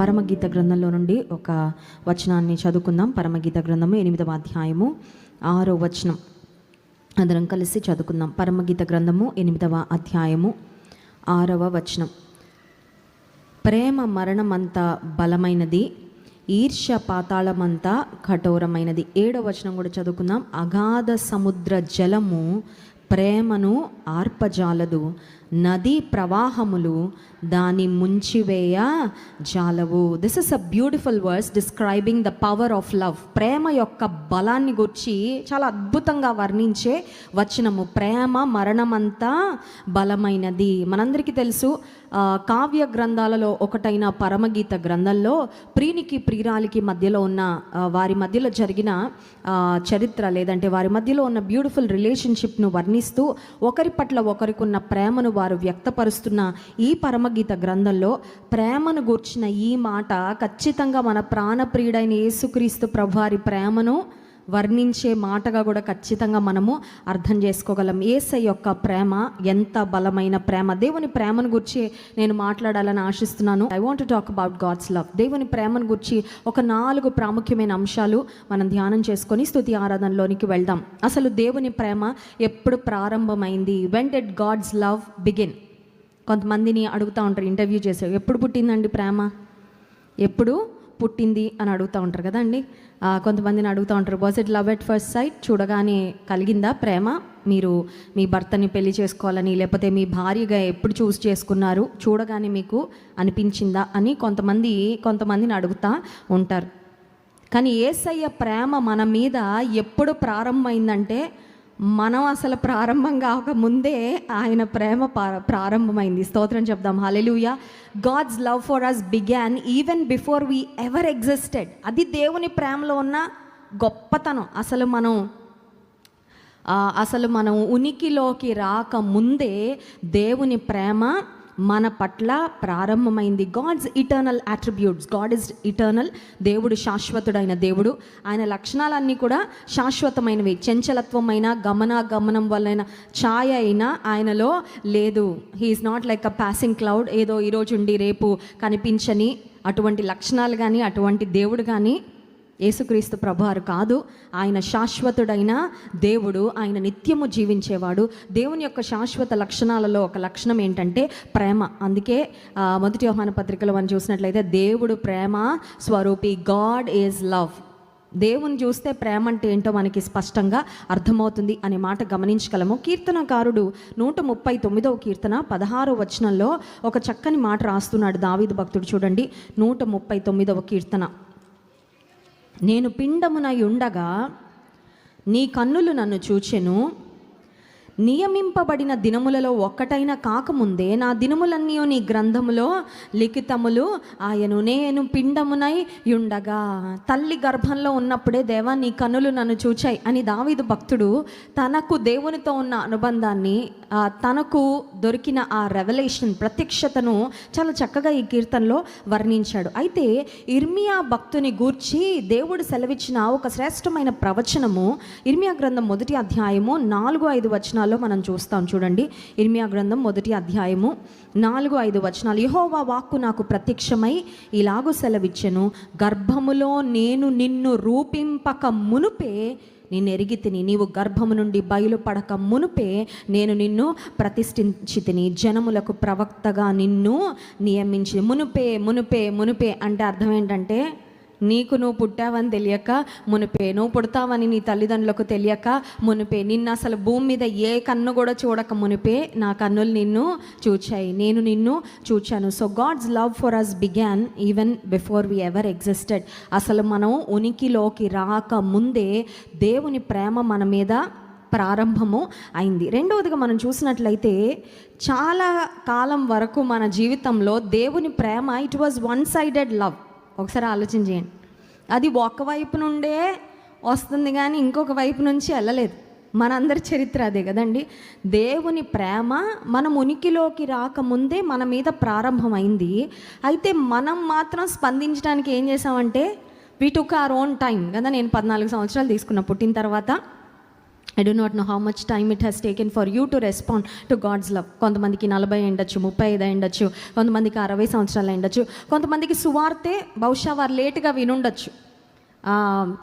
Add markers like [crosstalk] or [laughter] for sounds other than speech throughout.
పరమగీత గ్రంథంలో నుండి ఒక వచనాన్ని చదువుకుందాం. పరమగీత గ్రంథము ఎనిమిదవ అధ్యాయము ఆరో వచనం. అందరం కలిసి చదువుకుందాం. పరమగీత గ్రంథము ఎనిమిదవ అధ్యాయము ఆరవ వచనం. ప్రేమ మరణమంతా బలమైనది ఈర్ష్య పాతాళమంతా కఠోరమైనది. ఏడవ వచనం కూడా చదువుకుందాం. అగాధ సముద్ర జలము ప్రేమను ఆర్పజాలదు నదీ ప్రవాహములు దాని ముంచివేయ జాలవు. This is a beautiful verse describing the power of love ప్రేమ యొక్క బలాన్ని గుర్చి చాలా అద్భుతంగా వర్ణించే వచనము. ప్రేమ మరణమంతా బలమైనది. మనందరికీ తెలుసు కావ్య గ్రంథాలలో ఒకటైన పరమగీత గ్రంథంలో ప్రియునికి ప్రియురాలికి మధ్యలో ఉన్న వారి మధ్యలో జరిగిన చరిత్ర లేదంటే వారి మధ్యలో ఉన్న బ్యూటిఫుల్ రిలేషన్షిప్ను వర్ణిస్తూ ఒకరి పట్ల ఒకరికి ఉన్న ప్రేమను వారు వ్యక్తపరుస్తున్న ఈ పరమగీత గ్రంథంలో ప్రేమను గూర్చిన ఈ మాట ఖచ్చితంగా మన ప్రాణప్రియుడైన యేసుక్రీస్తు ప్రభువారి ప్రేమను వర్ణించే మాటగా కూడా ఖచ్చితంగా మనము అర్థం చేసుకోగలం. ఏసై యొక్క ప్రేమ ఎంత బలమైన ప్రేమ. దేవుని ప్రేమను గురించి నేను మాట్లాడాలని ఆశిస్తున్నాను. I want talk about God's love దేవుని ప్రేమను గురించి ఒక నాలుగు ప్రాముఖ్యమైన అంశాలు మనం ధ్యానం చేసుకొని స్తుతి ఆరాధనలోనికి వెళ్దాం. అసలు దేవుని ప్రేమ ఎప్పుడు ప్రారంభమైంది? When did God's love begin కొంతమందిని అడుగుతూ ఉంటారు ఇంటర్వ్యూ చేసే ఎప్పుడు పుట్టిందండి ప్రేమ? ఎప్పుడు? పుట్టింది అని అడుగుతూ ఉంటారు కదండి. కొంతమందిని అడుగుతూ ఉంటారు was it love at first sight చూడగానే కలిగిందా ప్రేమ? మీరు మీ భర్తని పెళ్ళి చేసుకోవాలని లేకపోతే మీ భార్యగా ఎప్పుడు చూస్ చేసుకున్నారు? చూడగానే మీకు అనిపించిందా అని కొంతమంది కొంతమందిని అడుగుతూ ఉంటారు. కానీ ఏసయ్య ప్రేమ మన మీద ఎప్పుడు ప్రారంభమైందంటే మనం అసలు ప్రారంభం కాక ముందే ఆయన ప్రేమ ప్రారంభమైంది. స్తోత్రం చెప్దాం. Hallelujah God's love for us began even before we ever existed అది దేవుని ప్రేమలో ఉన్న గొప్పతనం. అసలు మనం అసలు మనం ఉనికిలోకి రాక ముందే దేవుని ప్రేమ మన పట్ల ప్రారంభమైంది God's eternal attributes God is eternal దేవుడు శాశ్వతుడైన దేవుడు. ఆయన లక్షణాలన్నీ కూడా శాశ్వతమైనవి. చంచలత్వమైన గమన గమనం వలన ఛాయ అయినా ఆయనలో లేదు. He is not like a passing cloud ఏదో ఈరోజు ఉండి రేపు కనిపించని అటువంటి లక్షణాలు కానీ అటువంటి దేవుడు కానీ యేసుక్రీస్తు ప్రభువారు కాదు ఆయన శాశ్వతుడైన దేవుడు ఆయన నిత్యము జీవించేవాడు. దేవుని యొక్క శాశ్వత లక్షణాలలో ఒక లక్షణం ఏంటంటే ప్రేమ. అందుకే మొదటి వ్యవహాన పత్రికలో మనం చూసినట్లయితే దేవుడు ప్రేమ స్వరూపి గాడ్ ఈజ్ లవ్. దేవుని చూస్తే ప్రేమ అంటే ఏంటో మనకి స్పష్టంగా అర్థమవుతుంది అనే మాట గమనించగలము. కీర్తనకారుడు నూట ముప్పై తొమ్మిదవ కీర్తన పదహారో వచనంలో ఒక చక్కని మాట రాస్తున్నాడు దావీదు భక్తుడు చూడండి. నూట ముప్పై తొమ్మిదవ కీర్తన. నేను పిండమునై ఉండగా నీ కన్నులు నన్ను చూచెను. నియమింపబడిన దినములలో ఒక్కటైన కాకముందే నా దినములన్నీ నీ గ్రంథములో లిఖితములు ఆయను నేను పిండమునై ఉండగా తల్లి గర్భంలో ఉన్నప్పుడే దేవా నీ కన్నులు నన్ను చూచాయి అని దావీదు భక్తుడు తనకు దేవునితో ఉన్న అనుబంధాన్ని తనకు దొరికిన ఆ రెవల్యూషన్ ప్రత్యక్షతను చాలా చక్కగా ఈ కీర్తనలో వర్ణించాడు. అయితే ఇర్మియా భక్తుని గూర్చి దేవుడు సెలవిచ్చిన ఒక శ్రేష్టమైన ప్రవచనము ఇర్మియా గ్రంథం మొదటి అధ్యాయము నాలుగు ఐదు వచనాలు వచనాల్లో మనం చూస్తాం చూడండి. ఇర్మియా గ్రంథం మొదటి అధ్యాయము నాలుగు ఐదు వచనాలు. యహోవా వాక్కు నాకు ప్రత్యక్షమై ఇలాగూ సెలవిచ్చెను. గర్భములో నేను నిన్ను రూపింపక మునుపే నిన్ను ఎరిగి తిని నీవు గర్భము నుండి బయలుపడక మునుపే నేను నిన్ను ప్రతిష్ఠించి తిని జనములకు ప్రవక్తగా నిన్ను నియమించి మునుపే మునుపే మునుపే అంటే అర్థం ఏంటంటే నీకు నువ్వు పుట్టావని తెలియక మునిపే నువ్వు పుడతావని నీ తల్లిదండ్రులకు తెలియక మునిపే నిన్ను అసలు భూమి మీద ఏ కన్ను కూడా చూడక మునిపే నా కన్నులు నిన్ను చూచాయి. నేను నిన్ను చూచాను. So God's love for us began even before we ever existed అసలు మనం ఉనికిలోకి రాక ముందే దేవుని ప్రేమ మన మీద ప్రారంభము అయింది. రెండవదిగా మనం చూసినట్లయితే చాలా కాలం వరకు మన జీవితంలో దేవుని ప్రేమ it was one sided love ఒకసారి ఆలోచన చేయండి. అది ఒక వైపు నుండే వస్తుంది కానీ ఇంకొక వైపు నుంచి వెళ్ళలేదు. మనందరి చరిత్ర అదే కదండి. దేవుని ప్రేమ మనం ఉనికిలోకి రాకముందే మన మీద ప్రారంభమైంది. అయితే మనం మాత్రం స్పందించడానికి ఏం చేసామంటే we took our own time కదా నేను పద్నాలుగు సంవత్సరాలు తీసుకున్న పుట్టిన తర్వాత I do not know how much time it has taken for you to respond to God's love కొంతమందికి నలభై ఉండొచ్చు ముప్పై ఐదు ఉండొచ్చు కొంతమందికి అరవై సంవత్సరాలు ఉండొచ్చు కొంతమందికి సువార్తే బహుశా వారు లేటుగా వినుండొచ్చు.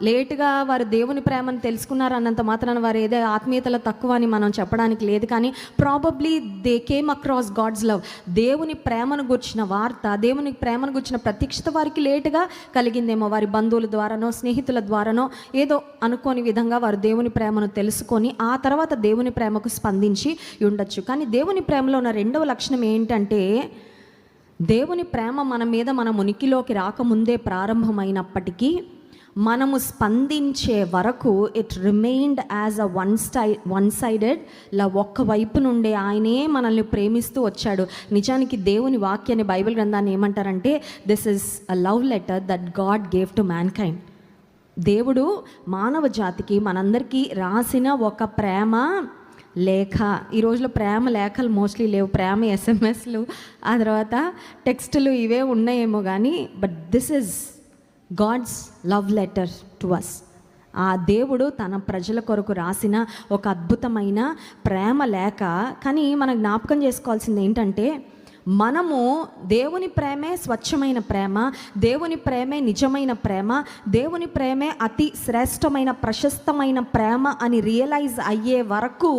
లేటుగా వారు దేవుని ప్రేమను తెలుసుకున్నారు అన్నంత మాత్రాన వారు ఏదో ఆత్మీయతలో తక్కువ అని మనం చెప్పడానికి లేదు కానీ probably they came across God's love దేవుని ప్రేమను గుర్చిన వార్త దేవుని ప్రేమను గుర్చిన ప్రత్యక్షత వారికి లేటుగా కలిగిందేమో. వారి బంధువుల ద్వారానో స్నేహితుల ద్వారానో ఏదో అనుకోని విధంగా వారు దేవుని ప్రేమను తెలుసుకొని ఆ తర్వాత దేవుని ప్రేమకు స్పందించి ఉండొచ్చు. కానీ దేవుని ప్రేమలో ఉన్న రెండవ లక్షణం ఏంటంటే దేవుని ప్రేమ మన మీద మన ఉనికిలోకి రాకముందే ప్రారంభమైనప్పటికీ మనము స్పందించే వరకు it remained as a one స్టై one sided లా ఒక్క వైపు నుండే ఆయనే మనల్ని ప్రేమిస్తూ వచ్చాడు. నిజానికి దేవుని వాక్యాన్ని బైబిల్ గ్రంథాన్ని ఏమంటారంటే this is a love letter that God gave to mankind దేవుడు మానవ జాతికి మనందరికీ రాసిన ఒక ప్రేమ లేఖ. ఈ రోజులో ప్రేమ లేఖలు మోస్ట్లీ లేవు. ప్రేమ ఎస్ఎంఎస్లు ఆ తర్వాత టెక్స్టులు ఇవే ఉన్నాయేమో కానీ but this is God's love letter to us ఆ దేవుడు తన ప్రజల కొరకు రాసిన ఒక అద్భుతమైన ప్రేమ లేక కానీ మనం జ్ఞాపకం చేసుకోవాల్సింది ఏంటంటే మనము దేవుని ప్రేమే స్వచ్ఛమైన ప్రేమ దేవుని ప్రేమే నిజమైన ప్రేమ దేవుని ప్రేమే అతి శ్రేష్టమైన ప్రశస్తమైన ప్రేమ అని రియలైజ్ అయ్యే వరకు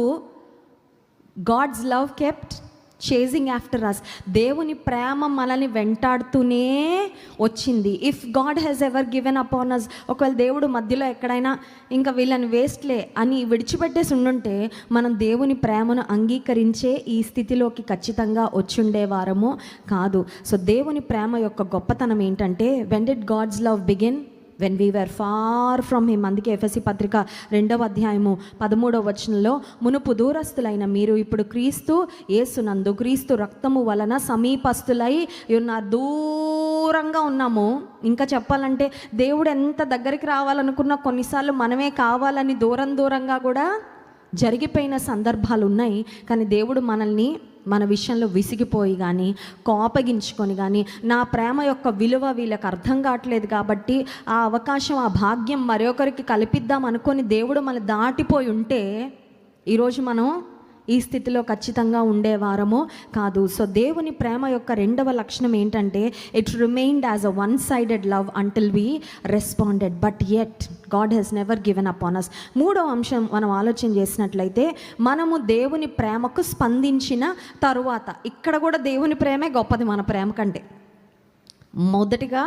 God's love kept chasing after us దేవుని ప్రేమ మనల్ని వెంటాడుతూనే వచ్చింది. If God has ever given upon us ఒకవేళ దేవుడు మధ్యలో ఎక్కడైనా ఇంకా వీళ్ళని వేస్ట్లే అని విడిచిపెట్టేసి ఉండుంటే మనం దేవుని ప్రేమను అంగీకరించే ఈ స్థితిలోకి ఖచ్చితంగా వచ్చుండేవారము కాదు. సో దేవుని ప్రేమ యొక్క గొప్పతనం ఏంటంటే when did God's love begin when we were far from him అందుకే ఎఫ్ఎస్సి పత్రిక రెండవ అధ్యాయము పదమూడవ వచనంలో మునుపు దూరస్తులైన మీరు ఇప్పుడు క్రీస్తు ఏసునందు క్రీస్తు రక్తము వలన సమీపస్తులై ఉన్నారు దూరంగా ఉన్నాము. ఇంకా చెప్పాలంటే దేవుడు ఎంత దగ్గరికి రావాలనుకున్నా కొన్నిసార్లు మనమే కావాలని దూరం దూరంగా కూడా జరిగిపోయిన సందర్భాలు ఉన్నాయి కానీ దేవుడు మనల్ని మన విషయంలో విసిగిపోయి కానీ కోపగించుకొని కానీ నా ప్రేమ యొక్క విలువ వీళ్ళకి అర్థం కావట్లేదు కాబట్టి ఆ అవకాశం ఆ భాగ్యం మరొకరికి కల్పిద్దాం అనుకొని దేవుడు మన దాటిపోయి ఉంటే ఈరోజు మనం ఈ స్థితిలో ఖచ్చితంగా ఉండేవారమో కాదు. సో దేవుని ప్రేమ యొక్క రెండవ లక్షణం ఏంటంటే it remained as a one sided love until we responded but at God has never given up on us మూడవ అంశం మనం ఆలోచన చేసినట్లయితే మనము దేవుని ప్రేమకు స్పందించిన తరువాత ఇక్కడ కూడా దేవుని ప్రేమే గొప్పది మన ప్రేమ కంటే. మొదటిగా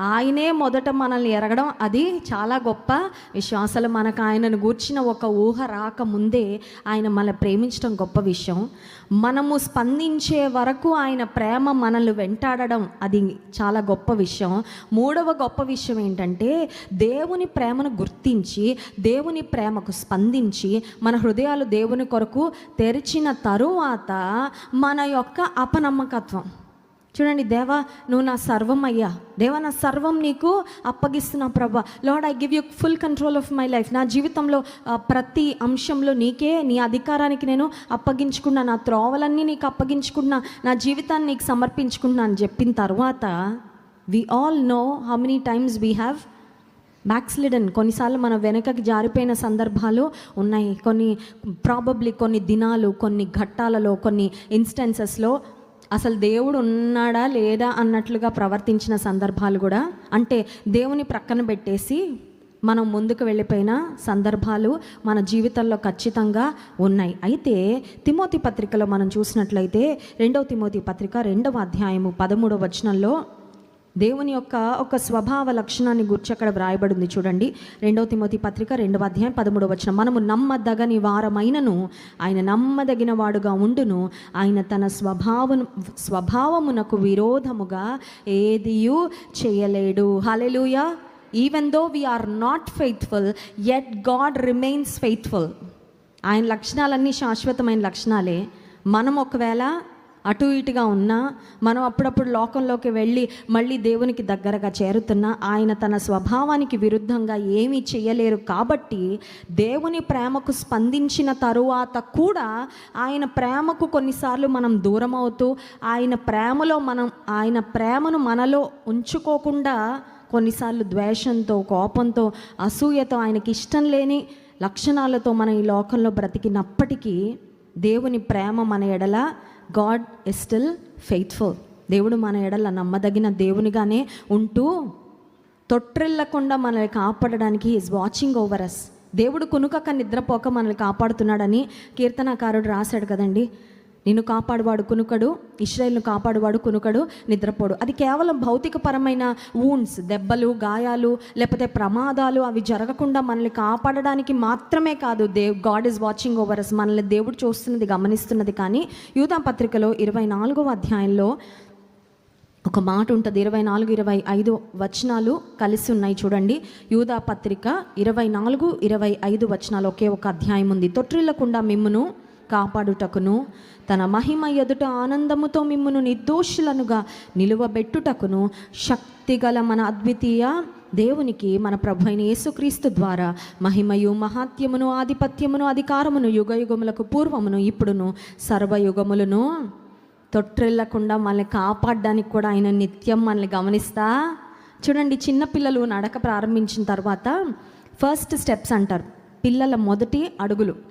ఆయనే మొదట మనల్ని ఎరగడం అది చాలా గొప్ప విషయం అసలు మనకు ఆయనను గూర్చిన ఒక ఊహ రాకముందే ఆయన మన ప్రేమించడం గొప్ప విషయం. మనము స్పందించే వరకు ఆయన ప్రేమ మనల్ని వెంటాడడం అది చాలా గొప్ప విషయం. మూడవ గొప్ప విషయం ఏంటంటే దేవుని ప్రేమను గుర్తించి దేవుని ప్రేమకు స్పందించి మన హృదయాలు దేవుని కొరకు తెరిచిన తరువాత మన యొక్క అపనమ్మకత్వం. చూడండి దేవా నువ్వు నా సర్వం అయ్యా. దేవా నా సర్వం నీకు అప్పగిస్తున్నా ప్రభా. Lord I give you full control of my life నా జీవితంలో ప్రతి అంశంలో నీకే నీ అధికారానికి నేను అప్పగించుకున్నా నా త్రోవలన్నీ నీకు అప్పగించుకున్నా నా జీవితాన్ని నీకు సమర్పించుకున్నా అని చెప్పిన తర్వాత we all know how many times we have backslidden కొన్నిసార్లు మన వెనకకి జారిపోయిన సందర్భాలు ఉన్నాయి. కొన్ని ప్రాబబ్లీ కొన్ని దినాలు కొన్ని ఘట్టాలలో కొన్ని ఇన్స్టెన్సెస్లో అసలు దేవుడు ఉన్నాడా లేదా అన్నట్లుగా ప్రవర్తించిన సందర్భాలు కూడా అంటే దేవుని ప్రక్కన పెట్టేసి మనం ముందుకు వెళ్ళిపోయిన సందర్భాలు మన జీవితంలో ఖచ్చితంగా ఉన్నాయి. అయితే తిమోతి పత్రికలో మనం చూసినట్లయితే రెండవ తిమోతి పత్రిక రెండవ అధ్యాయము పదమూడవ వచనంలో దేవుని యొక్క ఒక స్వభావ లక్షణాన్ని గురించి అక్కడ వ్రాయబడింది చూడండి. రెండవ తిమోతి పత్రిక రెండవ అధ్యాయం పదమూడవ వచ్చిన మనము నమ్మదగని వారమైనను ఆయన నమ్మదగిన వాడుగా ఉండును ఆయన తన స్వభావం స్వభావమునకు విరోధముగా ఏదియు చేయలేడు. Hallelujah even though we're not faithful yet God remains faithful ఆయన లక్షణాలన్నీ శాశ్వతమైన లక్షణాలే. మనం ఒకవేళ అటు ఇటుగా ఉన్నా మనం అప్పుడప్పుడు లోకంలోకి వెళ్ళి మళ్ళీ దేవునికి దగ్గరగా చేరుతున్నా ఆయన తన స్వభావానికి విరుద్ధంగా ఏమీ చేయలేరు కాబట్టి దేవుని ప్రేమకు స్పందించిన తరువాత కూడా ఆయన ప్రేమకు కొన్నిసార్లు మనం దూరం అవుతూ ఆయన ప్రేమలో మనం ఆయన ప్రేమను మనలో ఉంచుకోకుండా కొన్నిసార్లు ద్వేషంతో కోపంతో అసూయతో ఆయనకి ఇష్టం లేని లక్షణాలతో మనం ఈ లోకంలో బ్రతికినప్పటికీ దేవుని ప్రేమ మన ఎడల గాడ్ ఇస్ స్టిల్ ఫెయిత్ఫుల్ దేవుడు మన ఎడల నమ్మదగిన దేవునిగానే ఉంటూ తొట్టిల్లకుండా మనల్ని కాపాడడానికి ఈజ్ వాచింగ్ ఓవర్ అస్ దేవుడు కొనుకక నిద్రపోక మనల్ని కాపాడుతున్నాడని కీర్తనాకారుడు రాశాడు కదండి. నిన్ను కాపాడువాడు కునుకడు ఇస్రాయల్ను కాపాడువాడు కునుకడు నిద్రపోడు. అది కేవలం భౌతికపరమైన వూన్స్ దెబ్బలు గాయాలు లేకపోతే ప్రమాదాలు అవి జరగకుండా మనల్ని కాపాడడానికి మాత్రమే కాదు Dev God is watching over us మనల్ని దేవుడు చూస్తున్నది గమనిస్తున్నది. కానీ యూదా పత్రికలో ఇరవై నాలుగవ అధ్యాయంలో ఒక మాట ఉంటుంది. ఇరవై నాలుగు ఇరవై ఐదు వచనాలు కలిసి ఉన్నాయి చూడండి. యూదా పత్రిక ఇరవై నాలుగు ఇరవై ఐదు వచనాలు ఒకే ఒక అధ్యాయం ఉంది. తొట్టిల్లకుండా మిమ్మును కాపాడుటకును. తన మహిమ ఎదుట ఆనందముతో మిమ్మును నిర్దోషులనుగా నిలువబెట్టుటకును. శక్తిగల మన అద్వితీయ దేవునికి మన ప్రభు అయిన యేసుక్రీస్తు ద్వారా మహిమయు మహాత్యమును ఆధిపత్యమును అధికారమును యుగయుగములకు పూర్వమును ఇప్పుడును సర్వయుగములను తొట్టిల్లకుండా మనల్ని కాపాడడానికి కూడా ఆయన నిత్యం మనల్ని గమనిస్తా. చూడండి చిన్నపిల్లలు నడక ప్రారంభించిన తర్వాత ఫస్ట్ స్టెప్స్ అంటారు. పిల్లల మొదటి అడుగులు.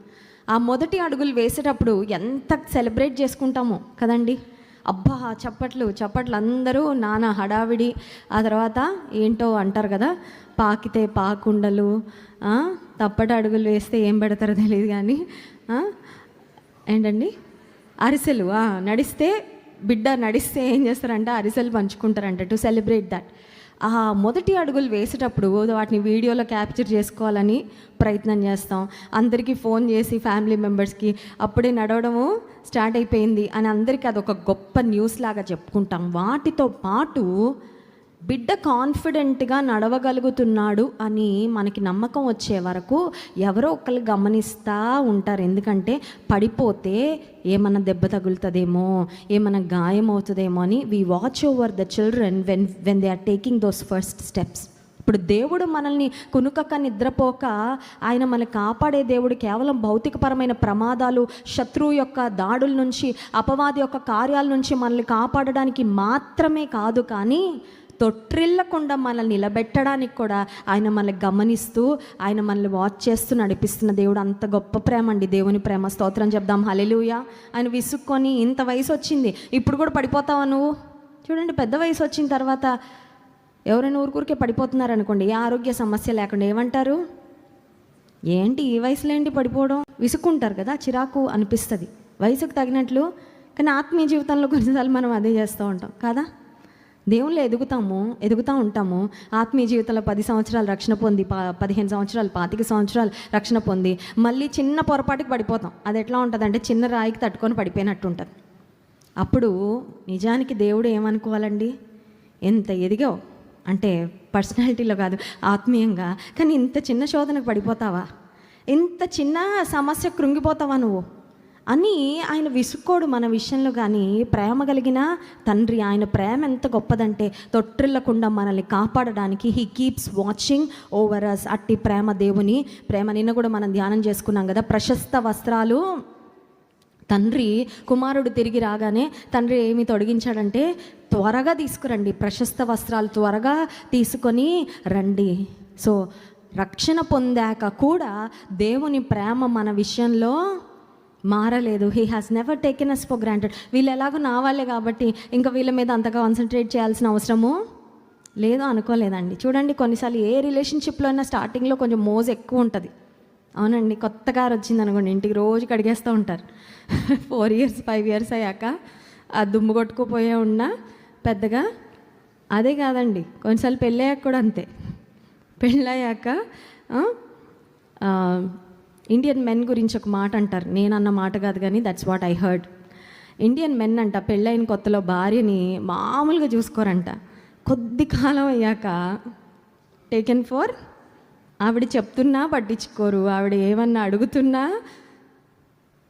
ఆ మొదటి అడుగులు వేసేటప్పుడు ఎంత సెలబ్రేట్ చేసుకుంటామో కదండి. అబ్బా చప్పట్లు చప్పట్లు అందరూ నానా హడావిడి. ఆ తర్వాత ఏంటో అంటారు కదా పాకితే పాకుండలు తప్పటి అడుగులు వేస్తే ఏం పెడతారో తెలియదు కానీ ఏంటండి? అరిసెలు నడిస్తే బిడ్డ నడిస్తే ఏం చేస్తారంటే? అరిసెలు పంచుకుంటారంట టు సెలబ్రేట్ దట్ ఆ మొదటి అడుగులు వేసేటప్పుడు వాటిని వీడియోలో క్యాప్చర్ చేసుకోవాలని ప్రయత్నం చేస్తాం. అందరికీ ఫోన్ చేసి ఫ్యామిలీ మెంబర్స్కి అప్పుడే నడవడము స్టార్ట్ అయిపోయింది అని అందరికీ అదొక గొప్ప న్యూస్ లాగా చెప్పుకుంటాం. వాటితో పాటు బిడ్డ కాన్ఫిడెంట్గా నడవగలుగుతున్నాడు అని మనకి నమ్మకం వచ్చే వరకు ఎవరో ఒకళ్ళు గమనిస్తూ ఉంటారు. ఎందుకంటే పడిపోతే ఏమన్నా దెబ్బ తగులుతుందేమో ఏమన్నా గాయం అవుతుందేమో అని we watch over the children when when they are taking those first steps ఇప్పుడు దేవుడు మనల్ని కునుకక నిద్రపోక ఆయన మనల్ని కాపాడే దేవుడు కేవలం భౌతికపరమైన ప్రమాదాలు శత్రువు యొక్క దాడుల నుంచి అపవాది యొక్క కార్యాల నుంచి మనల్ని కాపాడడానికి మాత్రమే కాదు కానీ తొట్టిల్లకుండా మనల్ని నిలబెట్టడానికి కూడా ఆయన మనల్ని గమనిస్తూ ఆయన మనల్ని వాచ్ చేస్తూ నడిపిస్తున్న దేవుడు అంత గొప్ప ప్రేమ అండి దేవుని ప్రేమ స్తోత్రం చెప్దాం. హలెలుయ ఆయన విసుక్కొని ఇంత వయసు వచ్చింది. ఇప్పుడు కూడా పడిపోతావా నువ్వు? చూడండి పెద్ద వయసు వచ్చిన తర్వాత ఎవరైనా ఊరికూరికే పడిపోతున్నారు అనుకోండి. ఏ ఆరోగ్య సమస్య లేకుండా ఏమంటారు? ఏంటి ఈ వయసులో ఏంటి పడిపోవడం? విసుక్కుంటారు కదా చిరాకు అనిపిస్తుంది. వయసుకు తగినట్లు. కానీ ఆత్మీయ జీవితంలో కొన్నిసార్లు మనం అదే చేస్తూ ఉంటాం. కదా? దేవుళ్ళు ఎదుగుతాము ఎదుగుతూ ఉంటాము. ఆత్మీయ జీవితంలో పది సంవత్సరాలు రక్షణ పొంది పా పదిహేను సంవత్సరాలు పాతిక సంవత్సరాలు రక్షణ పొంది మళ్ళీ చిన్న పొరపాటుకి పడిపోతాం. అది ఎట్లా ఉంటుంది అంటే చిన్న రాయికి తట్టుకొని పడిపోయినట్టు ఉంటుంది. అప్పుడు నిజానికి దేవుడు ఏమనుకోవాలండి? ఎంత ఎదిగావు? అంటే పర్సనాలిటీలో కాదు ఆత్మీయంగా. కానీ ఇంత చిన్న శోధనకు పడిపోతావా? ఇంత చిన్న సమస్య కృంగిపోతావా నువ్వు? అని ఆయన విసుక్కోడు మన విషయంలో కానీ ప్రేమ కలిగిన తండ్రి ఆయన ప్రేమ ఎంత గొప్పదంటే తొట్టిల్లకుండా మనల్ని కాపాడడానికి he keeps watching over us అట్టి ప్రేమ దేవుని ప్రేమ నిన్న కూడా మనం ధ్యానం చేసుకున్నాం కదా ప్రశస్త వస్త్రాలు. తండ్రి కుమారుడు తిరిగి రాగానే తండ్రి ఏమి తొడిగించాడంటే త్వరగా తీసుకురండి ప్రశస్త వస్త్రాలు త్వరగా తీసుకొని రండి. సో రక్షణ పొందాక కూడా దేవుని ప్రేమ మన విషయంలో మారలేదు. He has never taken us for granted వీళ్ళు ఎలాగో నా వాళ్ళే కాబట్టి ఇంకా వీళ్ళ మీద అంతగా కాన్సన్ట్రేట్ చేయాల్సిన అవసరము లేదో అనుకోలేదండి. చూడండి కొన్నిసార్లు ఏ రిలేషన్షిప్లో అయినా స్టార్టింగ్లో కొంచెం మోజు ఎక్కువ ఉంటుంది. అవునండి కొత్త కారు వచ్చింది అనుకోండి ఇంటికి రోజు కడిగేస్తూ ఉంటారు. ఫోర్ ఇయర్స్ ఫైవ్ ఇయర్స్ అయ్యాక ఆ దుమ్ము కొట్టుకుపోయే ఉన్నా పెద్దగా అదే కాదండి. కొన్నిసార్లు పెళ్ళయ్యాక కూడా అంతే. పెళ్ళయ్యాక ఇండియన్ మెన్ గురించి ఒక మాట అంటారు. నేను అన్న మాట కాదు కానీ that's what I heard Indian men అంట పెళ్ళైన కొత్తలో భార్యని మామూలుగా చూసుకోరంట. కొద్ది కాలం అయ్యాక టేకెన్ ఫోర్ ఆవిడ చెప్తున్నా పట్టించుకోరు. ఆవిడ ఏమన్నా అడుగుతున్నా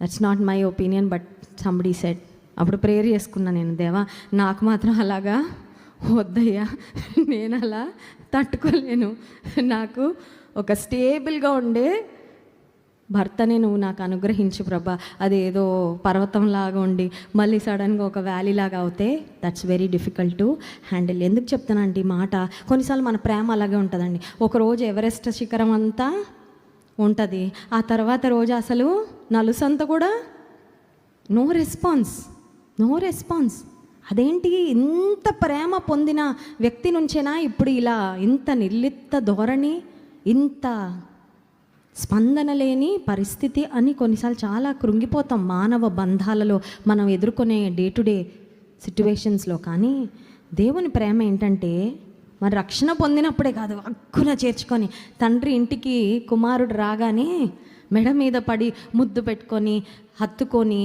that's not my opinion but somebody said అప్పుడు ప్రేయర్ చేసుకున్నా నేను దేవా నాకు మాత్రం అలాగా వద్దయ్యా. నేను అలా తట్టుకోలేను. నాకు ఒక స్టేబుల్గా ఉండే భర్తనే నువ్వు నాకు అనుగ్రహించు ప్రభా. అదేదో పర్వతంలాగా ఉండి మళ్ళీ సడన్గా ఒక వ్యాలీ లాగా అవుతే that's very difficult to handle ఎందుకు చెప్తానండి మాట? కొన్నిసార్లు మన ప్రేమ అలాగే ఉంటుందండి. ఒకరోజు ఎవరెస్ట్ శిఖరం అంతా ఉంటుంది. ఆ తర్వాత రోజు అసలు నలుసంత కూడా నో రెస్పాన్స్ నో రెస్పాన్స్ అదేంటి? ఇంత ప్రేమ పొందిన వ్యక్తి నుంచేనా ఇప్పుడు ఇలా ఇంత నిర్లిప్త ధోరణి ఇంత స్పందన లేని పరిస్థితి అని కొన్నిసార్లు చాలా కృంగిపోతాం మానవ బంధాలలో మనం ఎదుర్కొనే డే టు డే సిట్యువేషన్స్లో కానీ దేవుని ప్రేమ ఏంటంటే మరి రక్షణ పొందినప్పుడే కాదు అక్కున చేర్చుకొని తండ్రి ఇంటికి కుమారుడు రాగానే మెడ మీద పడి ముద్దు పెట్టుకొని హత్తుకొని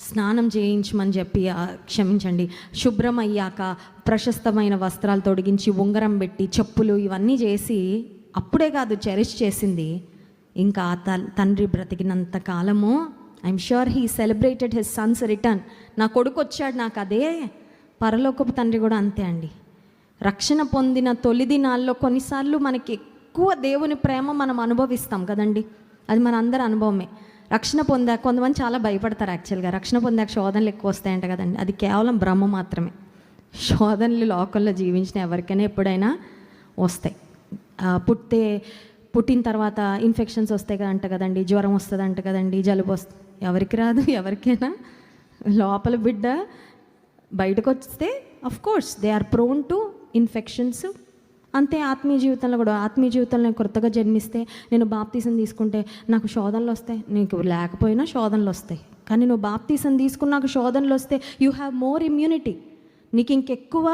స్నానం చేయించమని చెప్పి క్షమించండి శుభ్రం అయ్యాక ప్రశస్తమైన వస్త్రాలు తొడిగించి ఉంగరం పెట్టి చెప్పులు ఇవన్నీ చేసి అప్పుడే కాదు చెరిష్ చేసింది ఇంకా ఆ తండ్రి బ్రతికినంత కాలము I'm sure he celebrated his son's return నా కొడుకు వచ్చాడు నాకు అదే పరలోకపు తండ్రి కూడా అంతే అండి. రక్షణ పొందిన తొలి దినాల్లో కొన్నిసార్లు మనకి ఎక్కువ దేవుని ప్రేమ మనం అనుభవిస్తాం కదండి. అది మన అందరి అనుభవమే. రక్షణ పొందాక కొంతమంది చాలా భయపడతారు యాక్చువల్గా రక్షణ పొందాక శోధనలు ఎక్కువ వస్తాయంట కదండి. అది కేవలం భ్రమ మాత్రమే. శోధనలు లోకల్లో జీవించిన ఎవరికైనా ఎప్పుడైనా వస్తాయి. పుట్టే పుట్టిన తర్వాత ఇన్ఫెక్షన్స్ వస్తాయి కదంట కదండి జ్వరం వస్తుంది అంట కదండి జలుబు వస్తుంది ఎవరికి రాదు [laughs] ఎవరికైనా. లోపల బిడ్డ బయటకు వస్తే of course they are prone to infections అంతే ఆత్మీయ జీవితంలో కూడా ఆత్మీయ జీవితంలో నేను కొత్తగా జన్మిస్తే నేను బాప్తీసం తీసుకుంటే నాకు శోధనలు వస్తాయి. నీకు లేకపోయినా శోధనలు వస్తాయి. కానీ నువ్వు బాప్తీసం తీసుకున్నాక శోధనలు వస్తే యూ హ్యావ్ మోర్ ఇమ్యూనిటీ నీకు ఇంకెక్కువ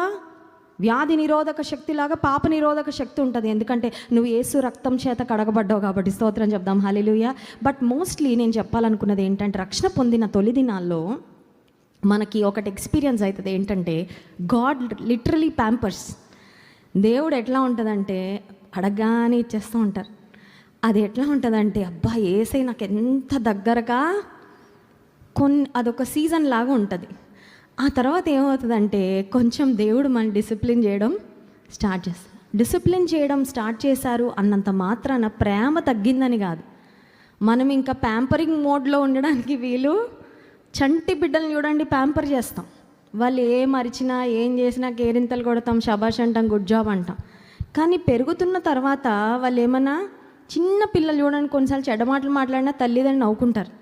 వ్యాధి నిరోధక శక్తిలాగా పాప నిరోధక శక్తి ఉంటుంది. ఎందుకంటే నువ్వు ఏసు రక్తం చేత కడగబడ్డావు కాబట్టి స్తోత్రం చెప్దాం. హాలేలుయ బట్ మోస్ట్లీ నేను చెప్పాలనుకున్నది ఏంటంటే రక్షణ పొందిన తొలి దినాల్లో మనకి ఒకటి ఎక్స్పీరియన్స్ అవుతుంది ఏంటంటే గాడ్ లిటరలీ ప్యాంపర్స్. దేవుడు ఎట్లా ఉంటుందంటే అడగానే ఇచ్చేస్తూ ఉంటారు. అది ఎట్లా ఉంటుందంటే అబ్బా ఏసై నాకు ఎంత దగ్గరగా కొన్ని అదొక సీజన్ లాగా ఉంటుంది. ఆ తర్వాత ఏమవుతుందంటే కొంచెం దేవుడు మన డిసిప్లిన్ చేయడం స్టార్ట్ చేస్తారు డిసిప్లిన్ చేయడం స్టార్ట్ చేశారు అన్నంత మాత్రాన ప్రేమ తగ్గిందని కాదు. మనం ఇంకా ప్యాంపరింగ్ మోడ్లో ఉండడానికి వీలు చంటి బిడ్డల్ని చూడండి ప్యాంపర్ చేస్తాం. వాళ్ళు ఏం అరిచినా ఏం చేసినా కేరింతలు కొడతాం షబాష్ అంటాం గుడ్ జాబ్ అంటాం. కానీ పెరుగుతున్న తర్వాత వాళ్ళు ఏమన్నా చిన్న పిల్లలు చూడండి కొన్నిసార్లు చెడ్డ మాటలు మాట్లాడినా తల్లిదండ్రులు నవ్వుకుంటారు.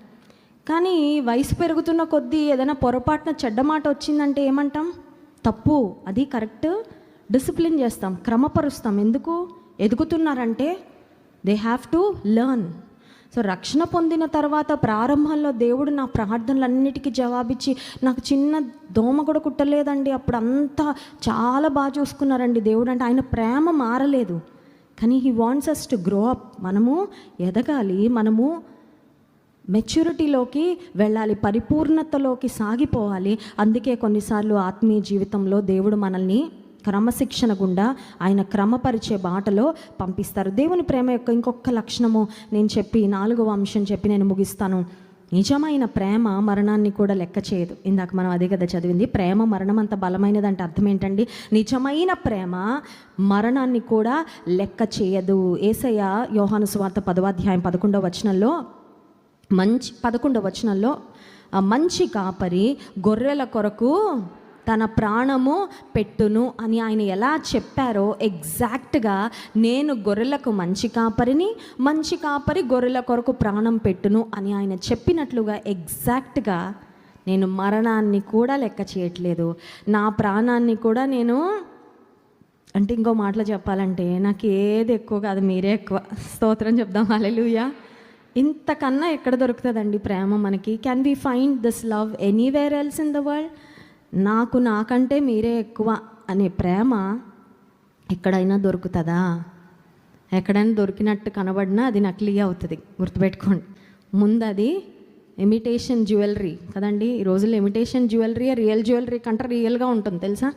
కానీ వయసు పెరుగుతున్న కొద్దీ ఏదైనా పొరపాటున చెడ్డ మాట వచ్చిందంటే ఏమంటాం? తప్పు. అది కరెక్ట్. డిసిప్లిన్ చేస్తాం క్రమపరుస్తాం. ఎందుకు? ఎదుగుతున్నారంటే they have to learn. So రక్షణ పొందిన తర్వాత ప్రారంభంలో దేవుడు నా ప్రార్థనలన్నిటికీ జవాబిచ్చి నాకు చిన్న దోమ కూడా కుట్టలేదండి. అప్పుడు అంతా చాలా బాగా చూసుకున్నారండి దేవుడు. అంటే ఆయన ప్రేమ మారలేదు. కానీ he wants us to grow up మనము ఎదగాలి. మనము మెచ్యూరిటీలోకి వెళ్ళాలి పరిపూర్ణతలోకి సాగిపోవాలి. అందుకే కొన్నిసార్లు ఆత్మీయ జీవితంలో దేవుడు మనల్ని క్రమశిక్షణ గుండా ఆయన క్రమపరిచే బాటలో పంపిస్తారు. దేవుని ప్రేమ యొక్క ఇంకొక లక్షణము నేను చెప్పి నాలుగవ అంశం చెప్పి నేను ముగిస్తాను. నిజమైన ప్రేమ మరణాన్ని కూడా లెక్క చేయదు. ఇందాక మనం అదే కదా చదివింది ప్రేమ మరణం అంత బలమైనదంటే అర్థం ఏంటండి? నిజమైన ప్రేమ మరణాన్ని కూడా లెక్క చేయదు. ఏసయ్య యోహాను సువార్త పదవాధ్యాయం పదకొండవ వచనంలో మంచి పదకొండవ వచనంలో మంచి కాపరి గొర్రెల కొరకు తన ప్రాణము పెట్టును అని ఆయన ఎలా చెప్పారో ఎగ్జాక్ట్గా నేను గొర్రెలకు మంచి కాపరిని మంచి కాపరి గొర్రెల కొరకు ప్రాణం పెట్టును అని ఆయన చెప్పినట్లుగా ఎగ్జాక్ట్గా నేను మరణాన్ని కూడా లెక్క చేయట్లేదు. నా ప్రాణాన్ని కూడా నేను అంటే ఇంకో మాటలో చెప్పాలంటే నాకు ఏది ఎక్కువ కాదు మీరే ఎక్కువ. స్తోత్రం చెప్దాం. అలెలుయా ఇంతకన్నా ఎక్కడ దొరుకుతుందండి ప్రేమ మనకి? Can we find this love anywhere else in the world నాకు నాకంటే మీరే ఎక్కువ అనే ప్రేమ ఎక్కడైనా దొరుకుతుందా? ఎక్కడైనా దొరికినట్టు కనబడినా అది నకిలీ అవుతుంది. గుర్తుపెట్టుకోండి. ముందు అది ఇమిటేషన్ జ్యువెలరీ కదండి? ఈ రోజుల్లో ఇమిటేషన్ జ్యువెలరీ రియల్ జ్యువెలరీ కంటే రియల్గా ఉంటుంది తెలుసా?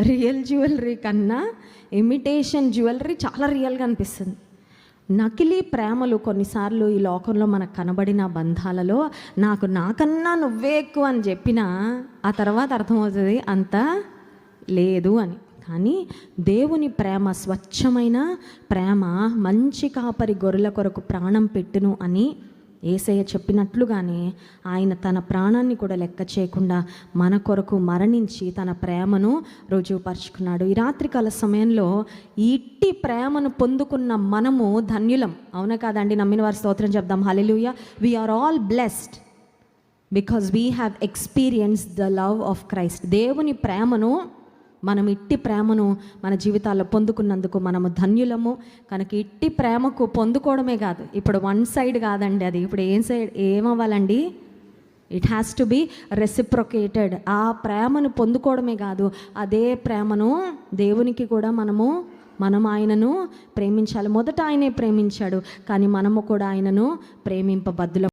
రియల్ జ్యువెలరీ కన్నా ఇమిటేషన్ జ్యువెలరీ చాలా రియల్గా అనిపిస్తుంది. నకిలీ ప్రేమలు కొన్నిసార్లు ఈ లోకంలో మనకు కనబడిన బంధాలలో నాకు నాకన్నా నువ్వే ఎక్కువ అని చెప్పినా ఆ తర్వాత అర్థమవుతుంది అంత లేదు అని. కానీ దేవుని ప్రేమ స్వచ్ఛమైన ప్రేమ మంచి కాపరి గొర్రెల కొరకు ప్రాణం పెట్టును అని ఏసయ్య చెప్పినట్లుగానే ఆయన తన ప్రాణాన్ని కూడా లెక్క చేయకుండా మన కొరకు మరణించి తన ప్రేమను రుజువుపరుచుకున్నాడు. ఈ రాత్రికాల సమయంలో ఇట్టి ప్రేమను పొందుకున్న మనము ధన్యులం. అవునా కాదండి? నమ్మిన వారి స్తోత్రం చెప్దాం. Hallelujah we're all blessed because we have experience the love of Christ దేవుని ప్రేమను మనం ఇట్టి ప్రేమను మన జీవితాల్లో పొందుకున్నందుకు మనము ధన్యులము. కనుక ఇట్టి ప్రేమకు పొందుకోవడమే కాదు ఇప్పుడు వన్ సైడ్ కాదండి అది. ఇప్పుడు ఏం side ఏమవ్వాలండి? It has to be reciprocated ఆ ప్రేమను పొందుకోవడమే కాదు అదే ప్రేమను దేవునికి కూడా మనము మనం ఆయనను ప్రేమించాలి. మొదట ఆయనే ప్రేమించాడు కానీ మనము కూడా ఆయనను ప్రేమింపబద్దులం